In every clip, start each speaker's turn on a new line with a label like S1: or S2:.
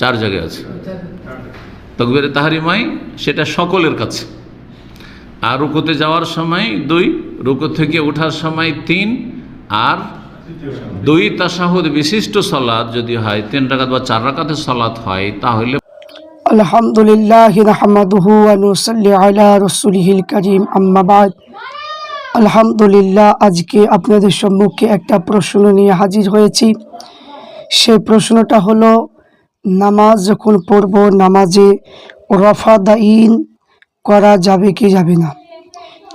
S1: চার জায়গায় আছে। তকবিরে তাহারিমাই সেটা সকলের কাছে। আর রুকুতে যাওয়ার সময় দুই রুকু থেকে ওঠার সময় তিন আর দুই তাসাহুদ বিশিষ্ট সলাদ যদি হয় তিন রাকাত বা চার রাকাতে সলাদ হয় তাহলে
S2: আলহামদুলিল্লাহ নাহমাদুহু ওয়া নুসাল্লি আলা রাসূলিহিল কারীম। আম্মা বাদ। আলহামদুলিল্লাহ আজকে আপনাদের সম্মুখে একটা প্রশ্ন নিয়ে হাজির হয়েছি। সেই প্রশ্নটা হলো, নামাজ যখন পড়ব, নামাজে রফাদাইন করা যাবে কি যাবে না?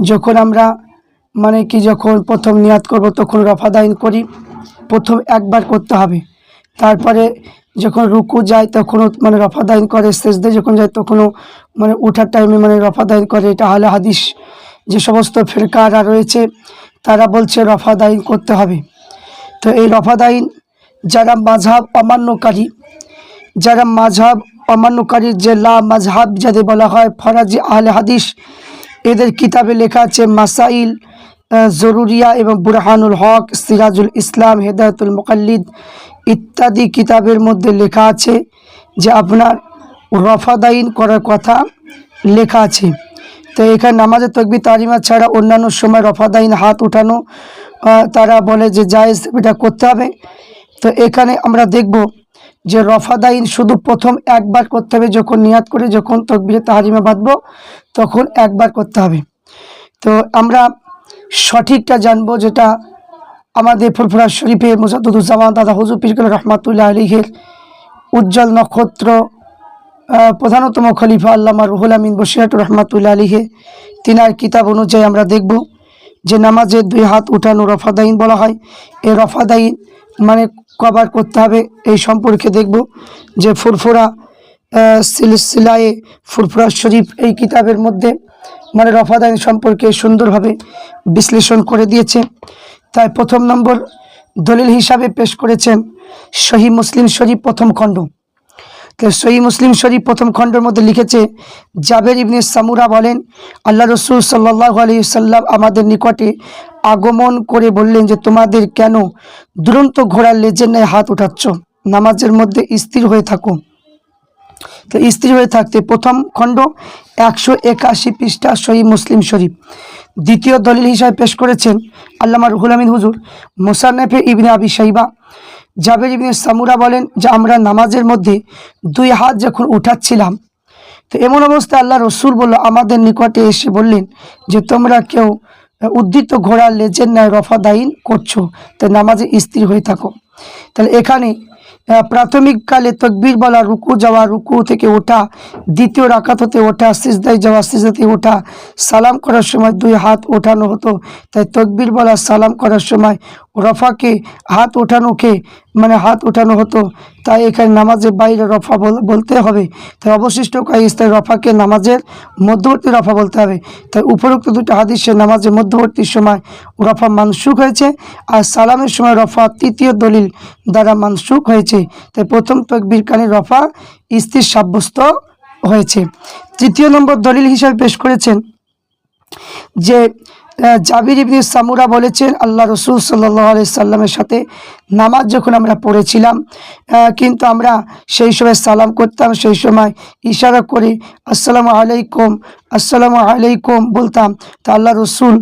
S2: যখন আমরা মানে কি যখন প্রথম নিয়াত করব, তখন রফাদাইন করি, প্রথম একবার করতে হবে। তারপরে যখন রুকু যায়, তখনও মানে রফাদাইন করে, সেজদে যখন যায়, তখনও মানে উঠার টাইমে মানে রফাদাইন করে। এটা হলে হাদিস যে সমস্ত ফেরকারা রয়েছে, তারা বলছে রফাদাইন করতে হবে। তো এই রফাদাইন যারা মাঝহাব অমান্যকারী যারা মাঝহাব অমান্যকারীর যে লা মাঝহাব যাদের বলা হয় ফরাজি আহলে হাদিস এদের কিতাবে লেখা আছে মাসাইল জরুরিয়া এবং বুরহানুল হক সিরাজুল ইসলাম হেদায়তুল মুকাল্লিদ ইত্যাদি কিতাবের মধ্যে লেখা আছে যে আপনার রফাদাইন করার কথা লেখা আছে তো এখানে নামাজের তকবি তারিমা ছাড়া অন্যান্য সময় রফাদাইন হাত উঠানো তারা বলে যে জায়েজ এটা করতে হবে তো এখানে আমরা দেখব যে রফাদাইন শুধু প্রথম একবার করতে হবে, যখন নিয়াত করে, যখন তকবিরে তাহারিমা বাঁধবো, তখন একবার করতে হবে। তো আমরা সঠিকটা জানব যেটা আমাদের ফুরফুরা শরীফের মুসাদুজ্জামান দাদা হুজুর পিরকুল রহমাতুল্লাহ আলীহের উজ্জ্বল নক্ষত্র প্রধানতম খলিফা আল্লামা রুহুল আমিন বসিরাতুর রহমাতুল্লাহ আলীহে তিনার কিতাব অনুযায়ী আমরা দেখব যে নামাজে দুই হাত উঠানো রফাদাইন বলা হয়। এই রফাদাইন মানে কবার করতে হবে। এই সম্পর্কে দেখব যে ফুরফুরা সিলসিলায়ে ফুরফুরা শরীফ এই কিতাবের মধ্যে মানে রফাদাইন সম্পর্কে সুন্দরভাবে বিশ্লেষণ করে দিয়েছে। তাই প্রথম নম্বর দলিল হিসাবে পেশ করেছেন শহী মুসলিম শরীফ প্রথম খণ্ড। তো সহি মুসলিম শরীফ প্রথম খণ্ডের মধ্যে লিখেছে, জাবের ইবনে সামুরা বলেন, আল্লাহ রসুল সাল্লাহ আলি সাল্লাম আমাদের নিকটে আগমন করে বললেন যে, তোমাদের কেন দুরন্ত ঘোড়ার লেজের ন্যায় হাত উঠাচ্ছ? নামাজের মধ্যে স্থির হয়ে থাকো। তো স্ত্রী হয়ে থাকতে প্রথম খণ্ড, একশো একাশি পৃষ্ঠা সহি মুসলিম শরীফ। দ্বিতীয় দলিল হিসাবে পেশ করেছেন আল্লামা রুহুল আমিন হুজুর, মোসান্নেফে ইবনে আবি সাইবা জাবের ইবনে সামুরা বলেন যে, আমরা নামাজের মধ্যে দুই হাত যখন উঠাচ্ছিলাম, তো এমন অবস্থায় আল্লাহ রসুল বলল, আমাদের নিকটে এসে বললেন যে, তোমরা কেউ উদ্ধৃত ঘোড়া লেজের ন্যায় রফাদাইন করছ, তাই নামাজে স্থির হয়ে থাকো। তাহলে এখানে প্রাথমিককালে তকবির বলা রুকু যাওয়া, রুকু থেকে ওঠা, দ্বিতীয় রাকাত হতে ওঠা, সিজদায় যাওয়া সিজদাতে ওঠা, সালাম করার সময় দুই হাত ওঠানো হতো, তাই তকবির বলা সালাম করার সময় রফাকে হাত ওঠানোকে মানে হাত ওঠানো হতো। তাই এখানে নামাজের বাইরে রফা বল- বলতে হবে। তাই অবশিষ্ট কয়েক স্থায়ী রফাকে নামাজের মধ্যবর্তী রফা বলতে হবে। তাই উপরোক্ত দুটো হাদিসে নামাজের মধ্যবর্তী সময় রফা মানসুখ হয়েছে আর সালামের সময় রফা তৃতীয় দলিল দ্বারা মানসুখ হয়েছে। তাই প্রথম তকবির কানে রফা স্থির সাব্যস্ত হয়েছে। তৃতীয় নম্বর দলিল হিসাবে পেশ করেছেন যে জাবির ইবনি সামুরা বলেছেন, আল্লাহ রসুল সাল্লাহ আলি সাল্লামের সাথে নামাজ যখন আমরা পড়েছিলাম কিন্তু আমরা সেই সময় সালাম করতাম, সেই সময় ইশারা করে, আসসালামু আলাইকুম আসসালামু আলাইকুম বলতাম। তা আল্লাহ রসুল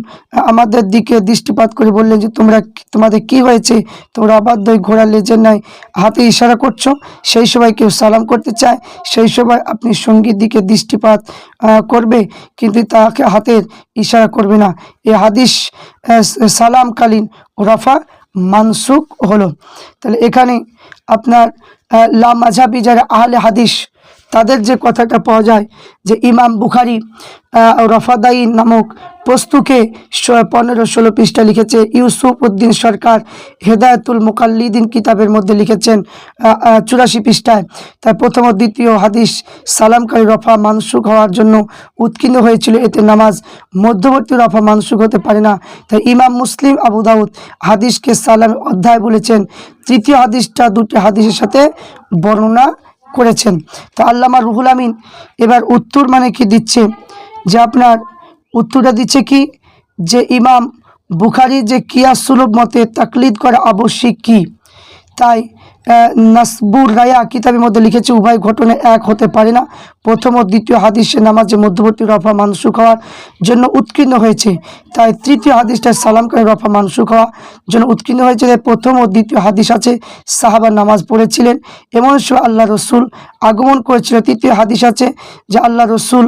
S2: আমাদের দিকে দৃষ্টিপাত করে বললেন যে, তোমরা তোমাদের কি হয়েছে? তোমরা অবাধ্য হয়ে ঘোড়া লেজের নাই হাতে ইশারা করছ? সেই সময় কেউ সালাম করতে চায়? সেই সময় আপনি সঙ্গীর দিকে দৃষ্টিপাত করবে, কিন্তু তাকে হাতের ইশারা করবে না। এ হাদিস সালামকালীন রফা মানসুক হলো। তাহলে এখানে আপনার লা মাঝাবি যারা আহলে হাদিস তাদের যে কথাটা পাওয়া যায় যে ইমাম বুখারি রফাদাই নামক প্রস্তুকে পনেরো ষোলো পৃষ্ঠা লিখেছে, ইউসুফ উদ্দিন সরকার হেদায়তুল মুকাল্লিদিন কিতাবের মধ্যে লিখেছেন চুরাশি পৃষ্ঠায়। তাই প্রথম ও দ্বিতীয় হাদিস, সালামকারী রফা মানসুক হওয়ার জন্য উৎকীর্ণ হয়েছিল, এতে নামাজ মধ্যবর্তী রফা মানসুক হতে পারে না। তাই ইমাম মুসলিম আবু দাউদ হাদিসকে সালাম অধ্যায় বলেছেন। তৃতীয় হাদিসটা দুটি হাদিসের সাথে বর্ণনা করেছেন। তো আল্লামা রুহুল আমিন এবার উত্তর মানে কি দিচ্ছে? যে আপনার উত্তরটা দিচ্ছে কি? যে ইমাম বুখারি যে কিয়াসুলভ মতে তাকলিদ করা আবশ্যিক কি? তাই নাসবুর রায়া কিতাবের মধ্যে লিখেছে, উভয় ঘটনা এক হতে পারে না। প্রথম ও দ্বিতীয় হাদিসে নামাজে মধ্যবর্তী রফা মানসুক হওয়ার জন্য উৎকীর্ণ হয়েছে। তাই তৃতীয় হাদিসটা সালাম করে রফা মানসুক হওয়ার জন্য উৎকীর্ণ হয়েছে। তাই প্রথম ও দ্বিতীয় হাদিস আছে, সাহাবা নামাজ পড়েছিলেন। এমন সময় আল্লাহ রসুল আগমন করেছিল। তৃতীয় হাদিস আছে যে আল্লাহ রসুল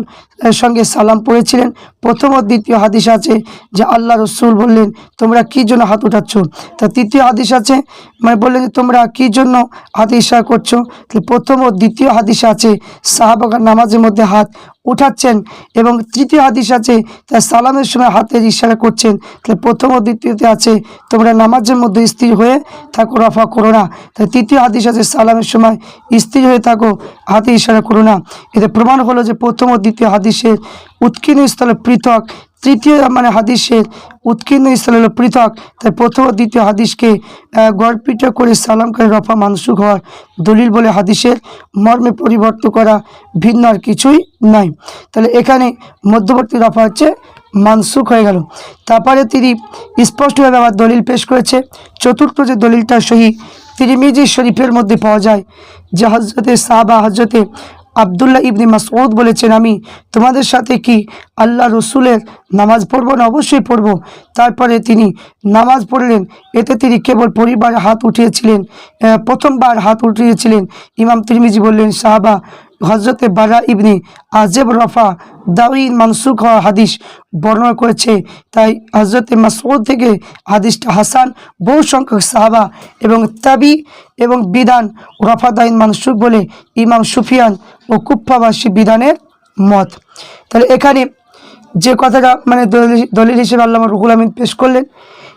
S2: সঙ্গে সালাম পড়েছিলেন। প্রথম ও দ্বিতীয় হাদিস আছে যে আল্লাহ রসুল বললেন, তোমরা কি জন্য হাত উঠাচ্ছ? তা তৃতীয় হাদিস আছে মানে বললেন যে, তোমরা কী জন্য হাত ইশারা করছ। প্রথম ও দ্বিতীয় হাদিস আছে। সাহাবাগার নামাজের মধ্যে হাত উঠাচ্ছেন এবং তৃতীয় হাদিস আছে তা সালামের সময় হাতের ইশারা করছেন। তাহলে প্রথম ও দ্বিতীয়তে আছে তোমরা নামাজের মধ্যে স্থির হয়ে থাকো রফা করো না। তাই তৃতীয় হাদিস আছে সালামের সময় স্থির হয়ে থাকো হাতে ইশারা করো না। এতে প্রমাণ হলো যে প্রথম ও দ্বিতীয় হাদিসের উৎকীর্ণ স্থলে পৃথক। তৃতীয় মানে হাদিসের উৎকীর্ণ স্থল হলো পৃথক। তাই প্রথম ও দ্বিতীয় হাদিসকে আহ, করে সালাম করে রফা মানসুক হওয়ার দলিল বলে হাদিসের মর্মে পরিবর্তন করা ভিন্ন আর কিছুই নাই। তাহলে এখানে মধ্যবর্তী দফা হচ্ছে মানসুক হয়ে গেল। তারপরে তিনি স্পষ্টভাবে আবার দলিল পেশ করেছে। চতুর্থ যে দলিলটা সহি, তিরিমিজি শরীফের মধ্যে পাওয়া যায় যে হজরতে সাহাবা হজরতে আবদুল্লাহ ইবনে মাসউদ বলেছেন, আমি তোমাদের সাথে কি আল্লাহ রসুলের নামাজ পড়ব না? অবশ্যই পড়ব। তারপরে তিনি নামাজ পড়লেন। এতে তিনি কেবল পরিবার হাত উঠিয়েছিলেন প্রথমবার হাত উঠিয়েছিলেন। ইমাম তিরমিজি বললেন, সাহাবা হজরতে বারা ইবনি আজেব রফা দাউইন মানসুক হওয়া হাদিস বর্ণনা করেছে। তাই হজরতে মাসউদ থেকে হাদিসটা হাসান, বহু সংখ্যক সাহাবা এবং তাবি এবং বিধান রফা দাইন মানসুক বলে ইমাম সুফিয়ান ও কুপ্পাবাসী বিধানের মত। তাহলে এখানে যে কথাটা মানে দলিল- হিসেবে আল্লাহ রুহুল আমিন পেশ করলেন,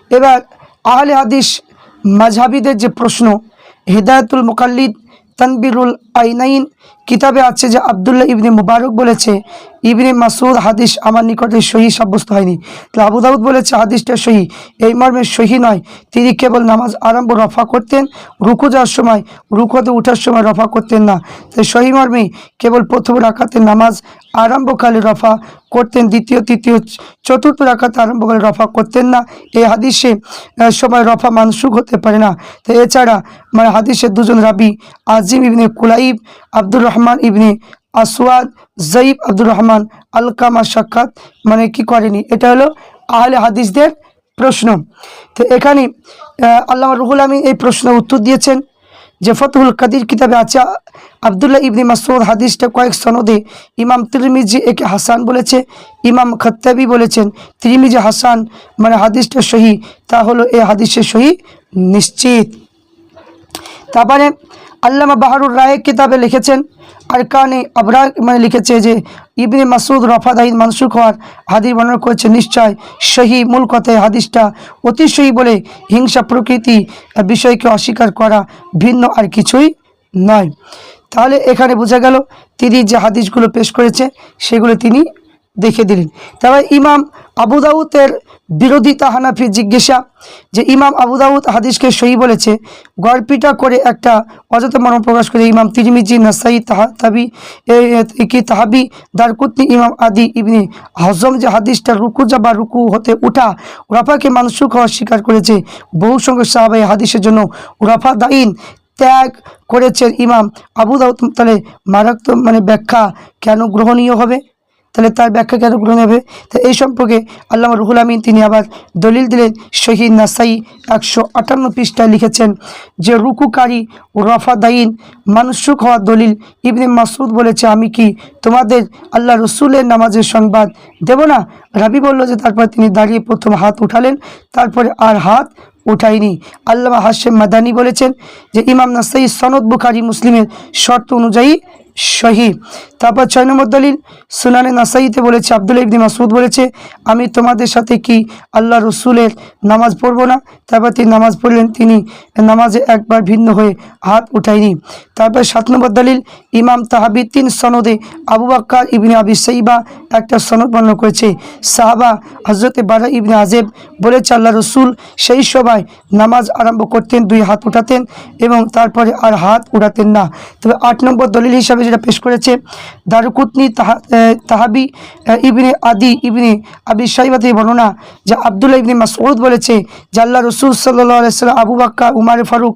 S2: এবার আহলে হাদিস মাঝহাবিদের যে প্রশ্ন, হেদায়তুল মুকাল্লিদ তানবিরুল আইনাইন কিতাবে আছে যে আবদুল্লাহ ইবনে মুবারক বলেছে, ইবনে মাসুদ হাদিস আমার নিকটে সহি সাব্যস্ত হয়নি। তো আবু দাউদ বলেছে, হাদিসটা সহি। এই মর্মে সহি নয়। তিনি কেবল নামাজ আরম্ভ রফা করতেন, রুকু যাওয়ার সময়, রুকুতে ওঠার সময় রফা করতেন না। তাই সহি মর্মে কেবল প্রথম রাখাতে নামাজ আরম্ভকালে রফা করতেন, দ্বিতীয়, তৃতীয়, চতুর্থ রাখাতে আরম্ভকালে রফা করতেন না। এই হাদিসে সময় রফা মানসুক হতে পারে না। তো এছাড়া মানে হাদিসের দুজন রাবি, আজিম ইবনে কুলাইব, আব্দুর রহমান ইবনে আসওয়াদ জয়ীব আব্দুর রহমান, আলকামা সাক্ষাৎ মানে কি করেনি? এটা হলো আহলে হাদিসদের প্রশ্ন। তো এখানে আল্লাহ রুহুল আমিন এই প্রশ্নের উত্তর দিয়েছেন যে, ফতহুল কাদির কিতাবে আছে, আবদুল্লাহ ইবনি মাসুদ হাদিসটা কয়েক সনদে ইমাম তিরমিজি একে হাসান বলেছে, ইমাম খত্তাবি বলেছেন। তিরমিজি হাসান মানে হাদিসটা সহি, তা হলো এই হাদিসের সহি নিশ্চিত। তারপরে আল্লামা বাহারুর রায় কিতাবে লিখেছেন আর কানে আবরা মানে লিখেছে যে, ইবনে মাসুদ রফাদাহিন মানসুক হওয়ার হাদিস বর্ণনা করেছে নিশ্চয় সহি মূল কথায় হাদিসটা অতি সহি বলে হিংসা প্রকৃতি বিষয়কে অস্বীকার করা ভিন্ন আর কিছুই নয়। তাহলে এখানে বোঝা গেল তিনি যে হাদিসগুলো পেশ করেছে, সেগুলো তিনি দেখে দিলেন। তারপরে ইমাম আবু দাউদের বিরোধিতা হানাফি জিজ্ঞাসা যে ইমাম আবু দাউদ হাদিসকে সহি বলেছে, গড়পিটা করে একটা অযথা মর্ম প্রকাশ করে ইমাম তিরমিজি, নাসাই, তাহা তাবি কি, তাহাবি, দারকুতনি, ইমাম আদি ইবনি হজম যে হাদিসটা রুকু যা বা রুকু হতে উঠা রাফাকে মানসুক হওয়া স্বীকার করেছে। বহু সংখ্যক সাহাবাই হাদিসের জন্য রাফা দাইন ত্যাগ করেছেন ইমাম আবু দাউদ। তাহলে মারাত্মক মানে ব্যাখ্যা কেন গ্রহণীয় হবে? তাহলে তার ব্যাখ্যা কেন গ্রহণ হবে? তো এই সম্পর্কে আল্লামা রুহুল আমিন তিনি আবার দলিল দিলেন শহীদ নাসাই একশো আটান্ন পৃষ্ঠায় লিখেছেন যে, রুকুকারী রফাদাইন মানসুক হওয়া দলিল ইবনে মাসুদ বলেছে, আমি কি তোমাদের আল্লাহ রসুলের নামাজের সংবাদ দেব না? রাবি বলল যে, তারপর তিনি দাঁড়িয়ে প্রথম হাত উঠালেন, তারপরে আর হাত উঠায়নি। আল্লামা হাশেম মাদানি বলেছেন যে, ইমাম নাসাই সনদ বুখারি মুসলিমের শর্ত অনুযায়ী সহি তারপর ছয় নম্বর দলিল, সুনানে নাসাইতে বলেছে আব্দুল ইবনি মাসুদ বলেছে, আমি তোমাদের সাথে কি আল্লাহ রসুলের নামাজ পড়ব না? তারপর তিনি নামাজ পড়লেন, তিনি নামাজে একবার ভিন্ন হয়ে হাত উঠায়নি। তারপর সাত নম্বর দলিল, ইমাম তাহাবি তিন সনদে আবু বাক্কার ইবনে আবি সাইবা একটা সনদ বর্ণনা করেছে। সাহাবা হজরতে বারা ইবনে আজেব বলেছে আল্লাহ রসুল সেই সময় নামাজ আরম্ভ করতেন, দুই হাত উঠাতেন এবং তারপরে আর হাত উঠাতেন না। তবে আট নম্বর দলিল হিসাবে যেটা পেশ করেছে দারুকুতনি তাহা তাহাবি ইবনে আদি, ইবনে আবি সাইবা থেকে বর্ণনা যে আবদুল্লাহ ইবনে মাসউদ বলেছে যে আল্লাহ রসুল সাল্লাহ সাল্লাম আবু বাক্কা, উমার, ফারুক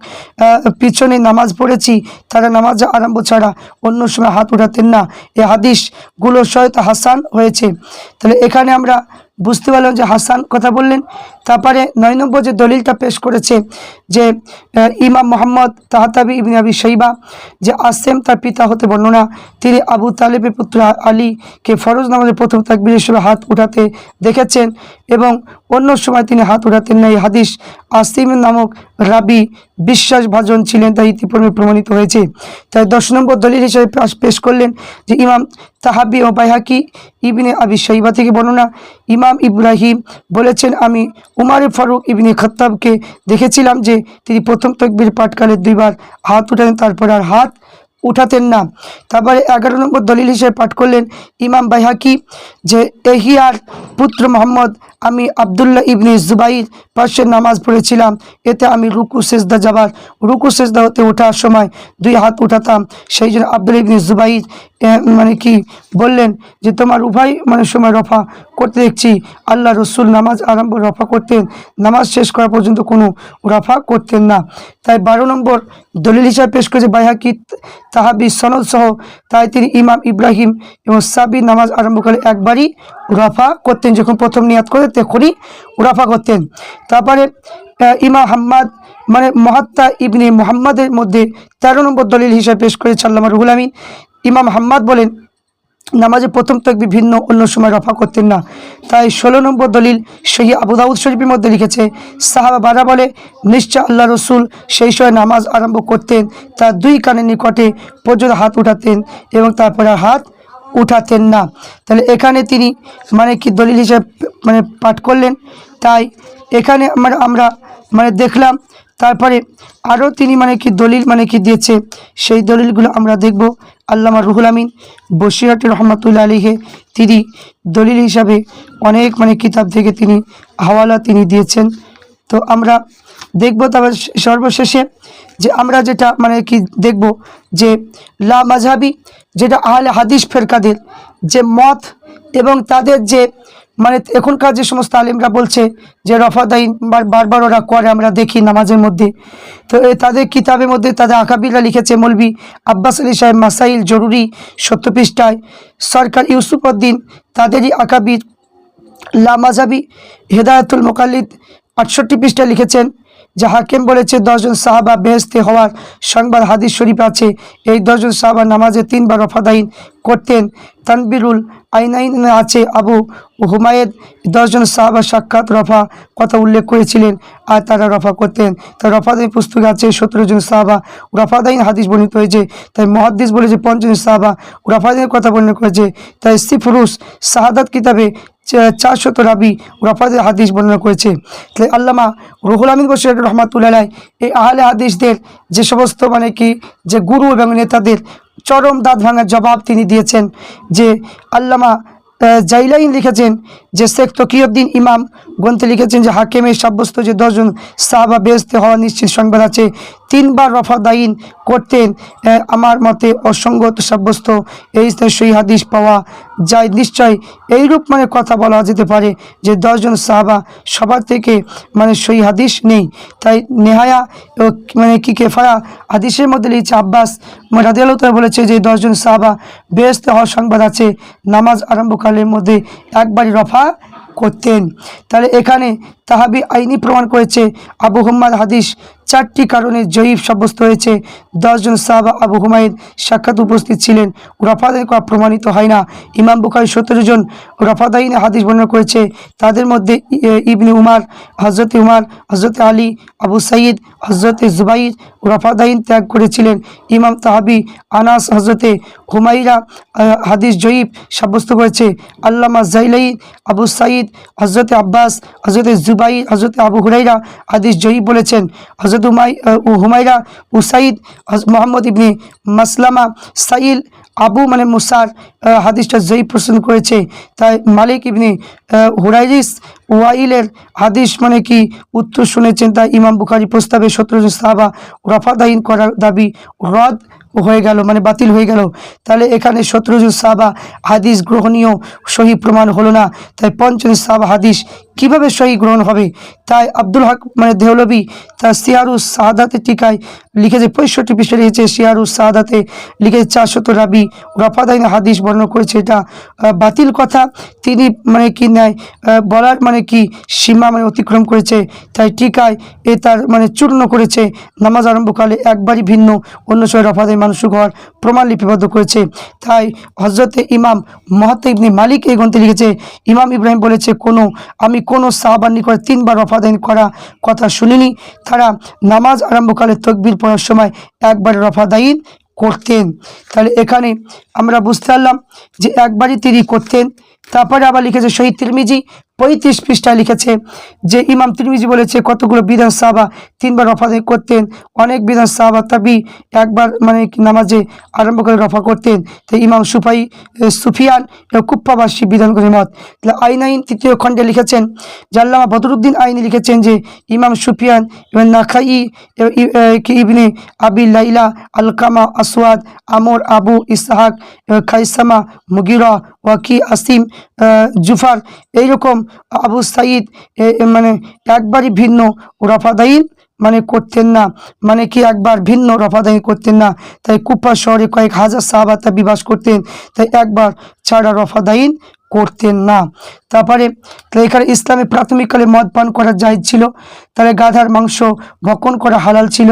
S2: পিছনে নামাজ পড়েছি। তারা নামাজ আরম্ভ ছাড়া অন্য সময় হাত উঠাতেন না। এই হাদিসগুলো সহিত হাসান হয়েছে। তাহলে এখানে আমরা বুঝতে পারলাম যে হাসান কথা বললেন। তারপরে নয় নম্বর যে দলিলটা পেশ করেছে যে ইমাম মোহাম্মদ তাহাতাবি ইবিন আবি শৈবা যে আসেম তার পিতা হতে বর্ণনা, তিনি আবু তালেবের পুত্র আলীকে ফরজ নামাজের প্রথম তাকবির হিসেবে হাত উঠাতে দেখেছেন এবং অন্য সময় তিনি হাত উঠাতেন না। এই হাদিস আসিম নামক রাবি বিশ্বাসভাজন ছিলেন তা ইতিপূর্বে প্রমাণিত হয়েছে। তাই দশ নম্বর দলিল হিসেবে পেশ- করলেন যে ইমাম তাহাবি ও বাইহাকি ইবনে আবি শৈবা থেকে বর্ণনা। ইমাম ইব্রাহিম বলেছেন, আমি উমারে ফারুক ইবনে খত্তাবকে দেখেছিলাম যে তিনি প্রথম তকবির পাঠকালে দুইবার হাত উঠাতেন, তারপর আর হাত উঠাতেন না। তারপরে এগারো নম্বর দলিল হিসেবে পাঠ করলেন ইমাম বাইহাকি যে এহিয়ার পুত্র মোহাম্মদ আমি আবদুল্লাহ ইবনে জুবাইর পাশের নামাজ পড়েছিলাম। এতে আমি রুকু, সেজদা যাবার রুকু, সেজদা হতে ওঠার সময় দুই হাত উঠাতাম। সেই জন্য আবদুল্লাহ ইবনে জুবাইর মানে কি বললেন যে, তোমার উভয় মানে সময় রফা করতে দেখছি। আল্লাহ রসুল নামাজ আরম্ভ রফা করতেন। নামাজ শেষ করা পর্যন্ত কোনো রফা করতেন না। তাই বারো নম্বর দলিল হিসাবে পেশ করেছে বাইহাকি তাহাবি সনদ সহ। তাই তিনি ইমাম ইব্রাহিম এবং সাবি নামাজ আরম্ভকালে একবারই রফা করতেন। যখন প্রথম নিয়াত করে তখনই রফা করতেন। তারপরে ইমাম হাম্মাদ মানে মহাত্তা ইবনে মোহাম্মদের মধ্যে তেরো নম্বর দলিল হিসাবে পেশ করেছে আল্লামা রুহুল আমিন। ইমাম হাম্মাদ বলেন, নামাজে প্রথম তক বিভিন্ন অন্য সময় রফা করতেন না। তাই ষোলো নম্বর দলিল সেই দাউদ শরীফের মধ্যে লিখেছে, সাহাবা বারা বলে, নিশ্চয় আল্লাহ রসুল সেই সময় নামাজ আরম্ভ করতেন, তার দুই কানের নিকটে পর্যন্ত হাত উঠাতেন এবং তারপরে হাত উঠাতেন না। তাহলে এখানে তিনি মানে কি দলিল হিসেবে মানে পাঠ করলেন। তাই এখানে আমরা আমরা মানে দেখলাম, তারপরে আরও তিনি মানে কি দলিল মানে কি দিয়েছে, সেই দলিলগুলো আমরা দেখব। আল্লামা রুহুল আমিন বসিরাটি রহমতুল্লা আলীকে তিনি দলিল হিসাবে অনেক মানে কিতাব থেকে তিনি হাওয়ালা তিনি দিয়েছেন। তো আমরা দেখব তারপর সর্বশেষে যে আমরা যেটা মানে কি দেখব যে লা মাঝহাবি যেটা আহলে হাদিস ফেরকাদের যে মত এবং তাদের যে মানে এখনকার যে সমস্ত আলিমরা বলছে যে রফাদাইন বার- বারবার ওরা করে, আমরা দেখি নামাজের মধ্যে। তো তাদের কিতাবের মধ্যে তাদের আকাবিরা লিখেছে, মলবি আব্বাস আলী সাহেব মাসাইল জরুরি সত্য পৃষ্ঠায় সরকার ইউসুফ উদ্দিন তাদেরই আকাবির লামাজাবি হেদায়তুল মোকাল্লিদ আটষট্টি পৃষ্ঠায় লিখেছেন যে হাকিম বলেছে, দশজন সাহাবা বেহেস্তে হওয়ার সংবাদ হাদিস শরীফ আছে। এই দশজন সাহাবা নামাজে তিনবার রফাদাইন করতেন তানবিরুল আইনাইন আছে। আবু হুমায়েদ দশজন সাহাবা সাক্ষাৎ রফা কথা উল্লেখ করেছিলেন আর তারা রফা করতেন। তাই রফাদাইন পুস্তকে আছে সতেরো জন সাহাবা। রফাদাইন হাদিস বর্ণিত হয়েছে, তাই মহাদিস বলেছে পঞ্চজন সাহাবা। রফাদাইনের কথা বর্ণনা করেছে, তাই সিফরুস শাহাদাত কিতাবে চারশত রাবি রফাদের হাদিস বর্ণনা করেছে। তাই আল্লামা রুহুল আমিন বসির রহমাতুল্লাহ এই আহলে হাদিসদের যে সমস্ত মানে কি, যে গুরু এবং নেতাদের চরম দাঁত ভাঙার জবাব তিনি দিয়েছেন যে আল্লামা জাইলাইন লিখেছেন যে শেখ তকিউদ্দিন ইমাম গ্রন্থে লিখেছেন যে হাকেমের সাব্যস্ত যে দশজন সাহাবা বেসতে হওয়া নিশ্চিত সংবাদ আছে, তিনবার রফাদাইন করতেন আমার মতে অসঙ্গত সাব্যস্ত এই সই হাদিস পাওয়া যায়। নিশ্চয় এইরূপ মানে কথা বলা যেতে পারে যে দশজন সাহাবা সবার থেকে মানে সই হাদিস নেই। তাই নেহায়া মানে কি কেফায়া হাদিসের মধ্যে লিখছে আব্বাস তাআলা বলেছে যে দশজন সাহাবা বেহেস্তে হওয়ার সংবাদ আছে, নামাজ আরম্ভকালের মধ্যে একবারই রফা করতেন। তাহলে এখানে তাহাবি আইনি প্রমাণ করেছে আবু হুম্মাদ হাদিস চারটি কারণে জয়ীফ সাব্যস্ত হয়েছে। দশজন সাহাবা আবু হুমায়ুন সাক্ষাৎ উপস্থিত ছিলেন। রফাদাইন করা প্রমাণিত হয় না। ইমাম বুখারি সতেরো জন রফাদাইনে হাদিস বর্ণনা করেছে। তাদের মধ্যে ইবনে উমার হজরত উমার হজরত আলী, আবু সাইদ হজরতে জুবাইর রফাদাইন ত্যাগ করেছিলেন। ইমাম তাহাবি, আনাস হজরতে হুমাইরা হাদিস জয়ীব সাব্যস্ত করেছে। আল্লামা জাইলাইন, আবু সাইদ হজরতে আব্বাস হজরতে জুবাইর হজরতে আবু হুরাইরা হাদিস জয়ীব বলেছেন। হজরত উমাই আহ, উ- Humaira Usaid Muhammad ibn Maslama সাইল আবু মানে মুসার হাদিসটা জয়ী পছন্দ করেছে। তাই মালিক ইবনি হুরাইজিস ওয়াইলের হাদিস মানে কি? উত্তর শুনেছেন। তাই ইমাম বুখারি প্রস্তাবে সতেরো জন সাহাবা রফাদাইন করার দাবি রদ হয়ে গেল মানে বাতিল হয়ে গেল। তাহলে এখানে সতেরোজন সাবা হাদিস গ্রহণীয় সহি প্রমাণ হলো না। তাই পঞ্চম সাবা হাদিস কীভাবে সহি গ্রহণ হবে? তাই আব্দুল হক মানে দেহলবি তার সিয়ারু সাহাদাতে টিকায় লিখেছে, পঁয়ষট্টি পৃষ্ঠে লিখেছে সিয়ারুস সাহাদাতে লিখেছে, চারশত রাবি রফাদাইন হাদিস বর্ণনা করেছে এটা বাতিল কথা। তিনি মানে কি নেয় বলার মানে কি সীমা মানে অতিক্রম করেছে, তাই টিকায় এ তার মানে চূর্ণ করেছে। নামাজ আরম্ভকালে একবারই ভিন্ন, অন্য সময় রফাদাই মানুষ ঘর প্রমাণ লিপিবদ্ধ করেছে। তাই হজরতে ইমাম মহাত্মা ইবনি মালিক এই গ্রন্থে লিখেছে, ইমাম ইব্রাহিম বলেছে, কোনো, আমি কোনো সাহাবার করে তিনবার রফাদাইন করা কথা শুনিনি। তারা নামাজ আরম্ভকালে তকবির পড়ার সময় একবার রফাদাইন করতেন। তাহলে এখানে আমরা বুঝতে পারলাম যে একবারই তিনি করতেন। তারপরে আবার লিখেছে শহীদ তিরমিজি পঁয়ত্রিশ পৃষ্ঠায় লিখেছে যে ইমাম তিরমিজি বলেছে, কতগুলো বিধান সাহাবা তিনবার রফা আদায় করতেন? অনেক বিধান সাহাবা তাবি একবার মানে নামাজে আরম্ভ করে রফা করতেন। তো ইমাম সুফাই সুফিয়ান কুপ্পাবাসী বিধান করে মত। তাহলে আইন আইন তৃতীয় খণ্ডে লিখেছেন জাল্লামা বদরুদ্দিন আইনি লিখেছেন যে ইমাম সুফিয়ান এবং নাখাই ইবনে আবি লাইলা, আলকামা, আসওয়াদ, আমর, আবু ইসহাক খাইসামা, মুগিরা, ওয়াকি, আসিম জুফার, এইরকম আবু সাইদ মানে একবারই ভিন্ন রফাদাইন মানে করতেন না। মানে কি একবার ভিন্ন রফাদাইন করতেন না? তাই কুপ্পা শহরে কয়েক হাজার সাহাবাতা বিবাস করতেন, তাই একবার ছাড়া রফাদাইন করতেন না। তারপরে এখানে ইসলামে প্রাথমিককালে মদ পান করা জায়েজ ছিল তাহলে গাধার মাংস ভক্ষণ করা হালাল ছিল,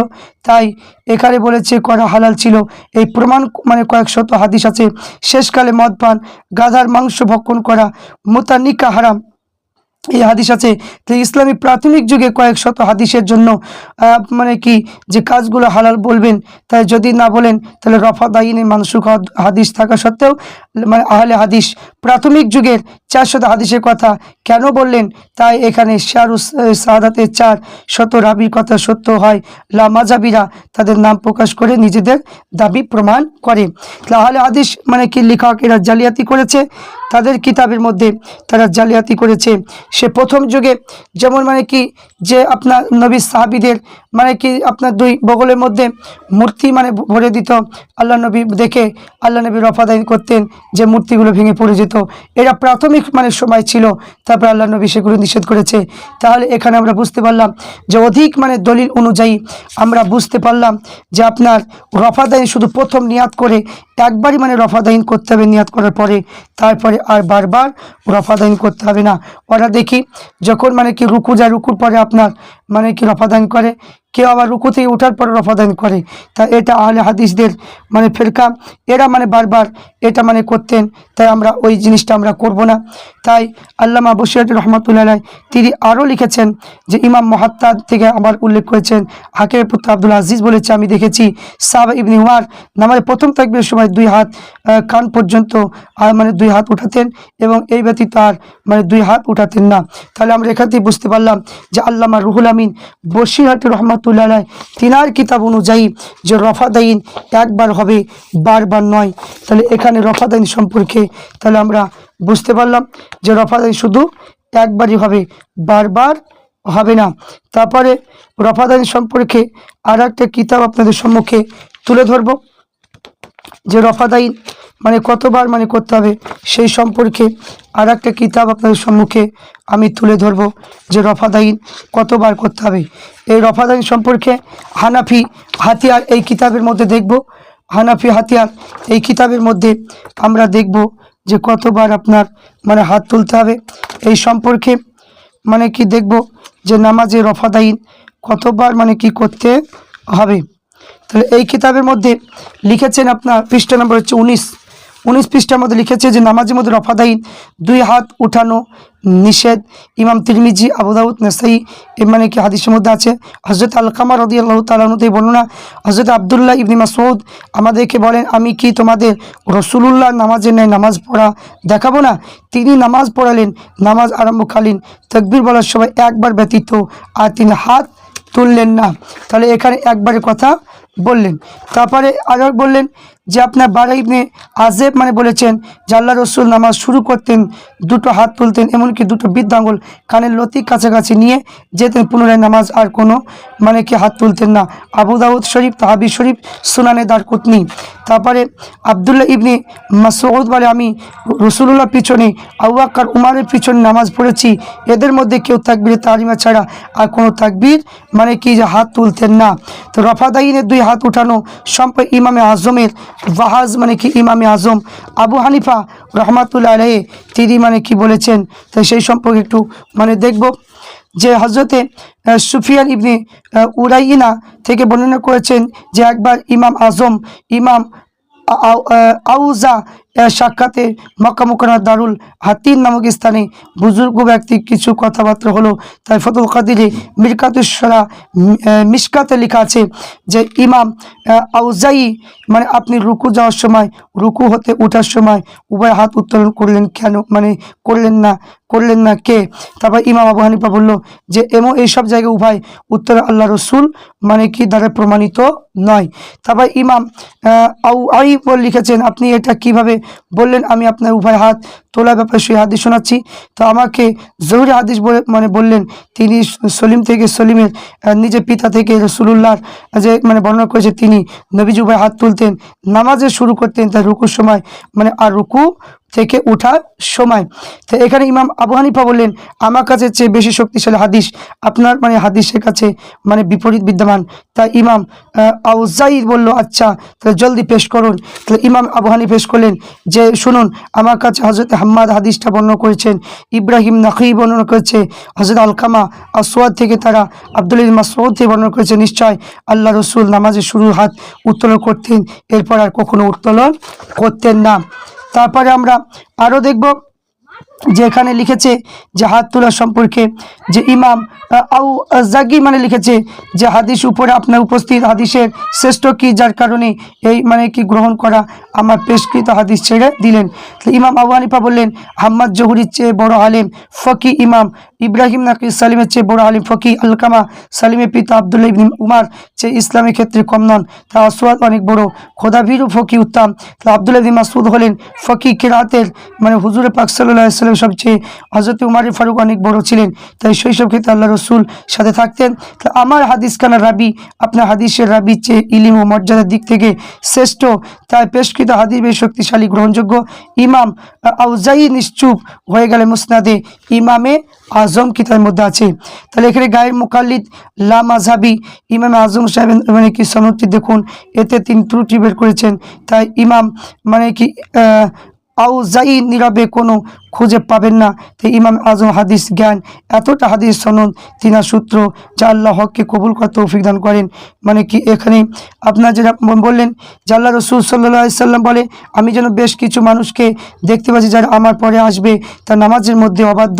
S2: তাই এখানে বলেছে করা হালাল ছিল। এই প্রমাণ মানে কয়েক শত হাদিস আছে। শেষকালে মদ পান, গাধার মাংস ভক্ষণ করা, মোতানিকা হারাম এই হাদিস আছে ইসলামী প্রাথমিক যুগে কয়েক শত হাদিসের জন্য মানে কি যে কাজগুলো হালাল বলবেন, তাই যদি না বলেন, তাহলে রফা দাইনে মানসুক হাদ- হাদিস থাকা সত্ত্বেও মানে আহলে হাদিস প্রাথমিক যুগের চারশত হাদিসের কথা কেন বললেন? তাই এখানে শারুস সাদাতের চার শত রাবির কথা সত্য হয়। লামাজাবিরা তাদের নাম প্রকাশ করে নিজেদের দাবি প্রমাণ করে। আহলে হাদিস মানে কি? লেখক এরা জালিয়াতি করেছে। তাদের কিতাবের মধ্যে তারা জালিয়াতি করেছে। সে প্রথম যুগে যেমন মানে কি? যে আপনার নবী সাহাবিদের মানে কি? আপনার দুই বগলের মধ্যে মূর্তি মানে ভরে দিত। আল্লাহ নবী দেখে আল্লাহ নবী রফাদাইন করতেন যে মূর্তিগুলো ভেঙে পড়ে যেত। এরা প্রাথমিক মানে সময় ছিল, তারপর আল্লাহ নবী সেগুলো নিষেধ করেছে। তাহলে এখানে আমরা বুঝতে পারলাম যে অধিক মানে দলিল অনুযায়ী আমরা বুঝতে পারলাম যে আপনার রফাদাইন শুধু প্রথম নিয়াদ করে, একবারই মানে রফাদাইন করতে হবে নিয়াদ করার পরে, তারপরে আর বারবার রফাদাইন করতে হবে না। ওরা দেখি যখন মানে কি রুকু যায়, রুকুর পরে আপনার মানে কি রফাদাইন করে? কেউ আবার রুকু থেকে ওঠার পরে রফাদাইন করে। তা এটা আহলে হাদিসদের মানে ফেরকা। এরা মানে বারবার এটা মানে করতেন। তাই আমরা ওই জিনিসটা আমরা করব না। তাই আল্লামা বসিরাত রহমতুল্লাহ তিনি আরও লিখেছেন যে ইমাম মহাত্মাদ থেকে আবার উল্লেখ করেছেন। হাকের পুত্র আব্দুল আজিজ বলেছে, আমি দেখেছি সাব ইবনি উমার নামাজের প্রথম তাকবীরের সময় দুই হাত কান পর্যন্ত আর মানে দুই হাত উঠাতেন এবং এই ব্যতীত আর মানে দুই হাত উঠাতেন না। তাহলে আমরা এখান থেকে বুঝতে পারলাম যে আল্লামা রুহুল আমিন। বসিরহাট রহমতুল্লাহ তিনার কিতাব অনুযায়ী যে রফাদাইন একবার হবে, বারবার নয়। তাহলে এখানে রফাদাইন সম্পর্কে তাহলে আমরা বুঝতে পারলাম যে রফাদাইন শুধু একবারই হবে, বারবার হবে না। তারপরে রফাদাইন সম্পর্কে আর একটা কিতাব আপনাদের সম্মুখে তুলে ধরবো, যে রফাদাইন মানে কতবার মানে করতে হবে, সেই সম্পর্কে আর একটা কিতাব আপনাদের সম্মুখে আমি তুলে ধরবো যে রফাদাইন কতবার করতে হবে। এই রফাদাইন সম্পর্কে হানাফি হাতিয়ার এই কিতাবের মধ্যে দেখব। হানাফি হাতিয়ার এই কিতাবের মধ্যে আমরা দেখব যে কতবার আপনার মানে হাত তুলতে হবে। এই সম্পর্কে মানে কি দেখব যে নামাজে রফাদাইন কতবার মানে কি করতে হবে। তাহলে এই কিতাবের মধ্যে লিখেছেন আপনার পৃষ্ঠা নম্বর হচ্ছে উনিশ। উনিশ পৃষ্ঠার মধ্যে লিখেছে যে নামাজের মধ্যে রফাদাইন, দুই হাত উঠানো নিষেধ। ইমাম তিরমিজি আবুদাউদ নেসাই এ মানে কি হাদিসের মধ্যে আছে? হজরত আলকামা রদি আল্লাহ তালানুতে বর্ণনা হজরত আবদুল্লাহ ইবনি মাসউদ আমাদেরকে বলেন, আমি কি তোমাদের রসুলুল্লাহ নামাজের ন্যায় নামাজ পড়া দেখাবো না? তিনি নামাজ পড়ালেন, নামাজ আরম্ভকালীন তকবির বলার সময় একবার ব্যতীত আর তিনি হাত তুললেন না। তাহলে এখানে একবারের কথা বললেন। তারপরে আরও বললেন যে আপনার বারা ইবনে আজেব মানে বলেছেন যে আল্লাহ রসুল নামাজ শুরু করতেন, দুটো হাত তুলতেন, এমনকি দুটো বৃদ্ধাঙ্গুল কানের লতি কাছাকাছি নিয়ে যেতেন, পুনরায় নামাজ আর কোনো মানে কি হাত তুলতেন না। আবু দাউদ শরীফ, তাহাবি শরীফ, সুনানে দার কুতনি তারপরে আবদুল্লাহ ইবনে মাসউদ বলে, আমি রসুল্লাহ পিছনে আউয়াক্কার উমারের পিছনে নামাজ পড়েছি। এদের মধ্যে কেউ তাকবির তারিমা ছাড়া আর কোনো তাকবির মানে কি যে হাত তুলতেন না। তো রফাদাইনের দুই হাত উঠানো সম্পর্ক ইমামে আজমের ওয়াহাজ মানে কি? ইমামে আজম আবু হানিফা রহমাতুল্লা আলহে তিনি মানে কি বলেছেন? তাই সেই সম্পর্কে একটু মানে দেখব। যে হজরতে সুফিয়ান ইবনে উরাইনা থেকে বর্ণনা করেছেন যে একবার ইমাম আজম, ইমাম আউজা সাক্ষাতে মক্কামুকানা দারুল হাতিন নামক স্থানে বুজুর্গ ব্যক্তি কিছু কথাবার্তা হলো। তাই ফতুল কাদিরে মিরকাতুসরা মিসকাতে লেখা আছে যে, ইমাম আউজাই মানে আপনি রুকু যাওয়ার সময়, রুকু হতে ওঠার সময় উভয় হাত উত্তোলন করলেন কেন? মানে করলেন না করলেন না কে? তারপর ইমাম আবু হানিফা বলল যে, এমন এইসব জায়গায় উভয় উত্তর আল্লাহ রসুল মানে কি দ্বারা প্রমাণিত নয়। তারপর ইমাম আউ আই লিখেছেন, আপনি এটা কীভাবে বললেন, আমি আপনার উভয় হাত তোলার ব্যাপারে সেই হাদিস শোনাচ্ছি। তো আমাকে জহুরি হাদিস বলে মানে বললেন, তিনি সলিম থেকে সলিমের নিজের পিতা থেকে রসুল্লাহর যে মানে বর্ণনা করেছে, তিনি নবীজি উভয় হাত তুলতেন, নামাজে শুরু করতেন তার রুকুর সময়। মানে আর রুকু থেকে ওঠার সময়। তো এখানে ইমাম আবু হানিফা বললেন আমার কাছে চেয়ে বেশি শক্তিশালী হাদিস আপনার মানে হাদিসের কাছে মানে বিপরীত বিদ্যমান। তাই ইমাম আহ, আউজাই বলল আচ্ছা তাহলে জলদি পেশ করুন। তাহলে ইমাম আবু হানি পেশ করলেন যে শুনুন আমার কাছে হজরত হাম্মাদ হাদিসটা বর্ণনা করেছেন ইব্রাহিম নাকি বর্ণনা করেছে হজরত আলকামা আসওয়াদ থেকে তারা আব্দুল মাসউদ থেকে বর্ণনা করেছে নিশ্চয় আল্লাহ রসুল নামাজে শুরু হাত উত্তোলন করতেন এরপর আর কখনো উত্তোলন করতেন না। তারপরে আমরা আরও দেখব যে এখানে লিখেছে যে হাত তোলা সম্পর্কে যে ইমাম আউ জাগি মানে লিখেছে যে হাদিস উপরে আপনার উপস্থিত হাদিসের শ্রেষ্ঠ কি, যার কারণে এই মানে কি গ্রহণ করা আমার পেশকৃত হাদিস ছেড়ে দিলেন। ইমাম আবু হানিফা বললেন, হাম্মাদ জহুরির চেয়ে বড় আলেম ফকি ইমাম, ইব্রাহিম নাকি সালিমের চেয়ে বড় আলিম ফকি আলকামা, সালিমের পিতা আবদুল্লাহ ইবনিম উমার চেয়ে ইসলামের ক্ষেত্রে কম নন। তা আসওয়াদ অনেক বড় খোদাভিরও ফকি উত্তম। তা আবদুল্লাহ ইবনি মাসুদ হলেন ফকি কেরাতের মানে হুজুরে পাক সাল্লাহ সাল্লাম সবচেয়ে হজরত উমারি ফারুক অনেক বড় ছিলেন। তাই শৈশব ক্ষেত্রে আল্লাহ রসুল সাথে থাকতেন। তা আমার হাদিস খানা রাবি, আপনার হাদিসের রাবির চেয়ে ইলিম ও মর্যাদার দিক থেকে শ্রেষ্ঠ। তাই পেশকৃত হাদিস বেশ শক্তিশালী, গ্রহণযোগ্য। ইমাম আউজাই নিশ্চুপ হয়ে গেলে মুসনাদে। ইমামে আজম কিতাবের মধ্যে আছে। তাহলে এখানে গায়ের মুকাল্লিদ লা মাঝাবি ইমাম আজম সাহেব মানে কি সনদটি দেখুন, এতে তিনি ত্রুটি বের করেছেন। তাই ইমাম মানে কি আউজাই নীরবে কোনো খুঁজে পাবেন না। তাই ইমাম আজম হাদিস জ্ঞান, এতটা হাদিস সনদ, তিনার সূত্র, যা আল্লাহ হককে কবুল করতে তৌফিক দান করেন। মানে কি এখানে আপনার যেটা বললেন, যে আল্লাহ রসুল সাল্লাহ সাল্লাম বলে, আমি যেন বেশ কিছু মানুষকে দেখতে পাচ্ছি যারা আমার পরে আসবে, তার নামাজের মধ্যে অবাধ্য,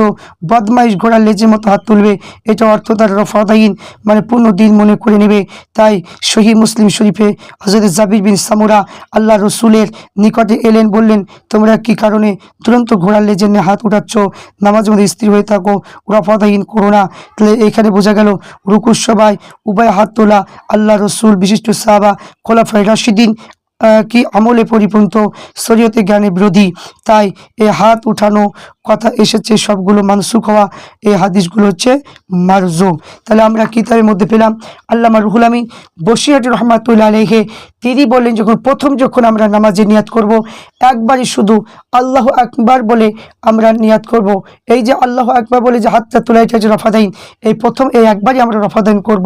S2: বদমাইশ ঘোড়ার লেজের মতো হাত তুলবে। এটা অর্থ তার রফাদাইন মানে পূর্ণ দিন মনে করে নেবে। তাই শহীদ মুসলিম শরীফে হজরত জাবির বিন সামুরা আল্লাহ রসুলের নিকটে এলেন, বললেন, তোমরা কি কারণে তুরন্ত ঘোড়ার লেজের নিয়ে হাত উঠাচ্ছ নামাজ মধ্যে স্থির হয়ে থাকো রফাদাইন করো না। তাহলে এখানে বোঝা গেল, রুকুর সবাই উভয় হাত তোলা আল্লাহ রসুল, বিশিষ্ট সাহাবা খোলাফাই দিন কি আমলে পরিপন্থ, শরীয়তে জ্ঞানে বিরোধী। তাই এ হাত উঠানো কথা এসেছে, সবগুলো মানসুখ হওয়া এই হাদিসগুলো হচ্ছে মারজো তাহলে আমরা কিতাবের মধ্যে পেলাম, আল্লামা রুহুল আমিন বসিরাট রহমাতুল্লাহ আলহে তিনি বললেন, যখন প্রথম যখন আমরা নামাজে নিয়াত করব, একবারই শুধু আল্লাহ আকবার বলে আমরা নিয়াত করব। এই যে আল্লাহ আকবার বলে যে হাতটা তোলা এটা যে রফাদাইন, এই প্রথম, এই একবারই আমরা রফাদাইন করব।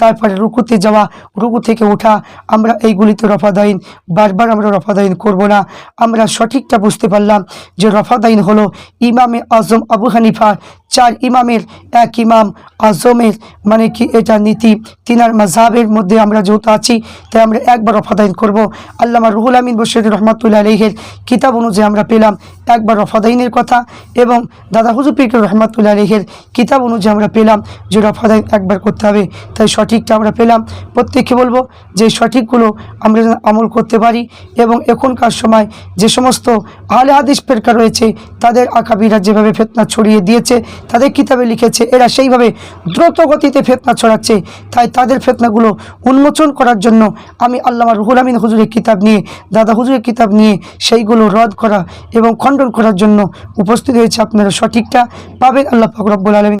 S2: তারপরে রুকুতে যাওয়া, রুকু থেকে ওঠা, আমরা এইগুলিতে রফাদাইন, বারবার আমরা রফাদাইন করব না। আমরা সঠিকটা বুঝতে পারলাম যে রফাদাইন হলো ইমামে আজম আবু হানিফা, চার ইমামের এক ইমাম আজমের মানে কি এটা নীতি, তিনার মাঝহাবের মধ্যে আমরা যেহেতু আছি, তাই আমরা একবার রফাদাইন করব। আল্লামা রুহুল আমিন বসির রহমতুল্লাহ আলহের কিতাব অনুযায়ী আমরা পেলাম একবার রফাদাইনের কথা এবং দাদা হুজুর পিকর রহমতুল্লাহ আলহের কিতাব অনুযায়ী আমরা পেলাম যে রফাদাইন একবার করতে হবে। তাই সঠিকটা আমরা পেলাম। প্রত্যেককে বলব যে সঠিকগুলো আমরা যেন আমল করতে পারি এবং এখনকার সময় যে সমস্ত আহলে হাদিস পেরকা রয়েছে, তাদের আকার ওয়াহাবিরা যেভাবে ফেতনা ছড়িয়ে দিয়েছে, তাদের কিতাবে লিখেছে, এরা সেইভাবে দ্রুত গতিতে ফেতনা ছড়াচ্ছে। তাই তাদের ফেতনাগুলো উন্মোচন করার জন্য আমি আল্লামা রুহুল আমিন হুজুরের কিতাব নিয়ে, দাদা হুজুরের কিতাব নিয়ে সেইগুলো রদ করা এবং খণ্ডন করার জন্য উপস্থিত হয়েছে। আপনারা সঠিকটা পাবেন, আল্লাহ ফকরব্বুল আলমিন।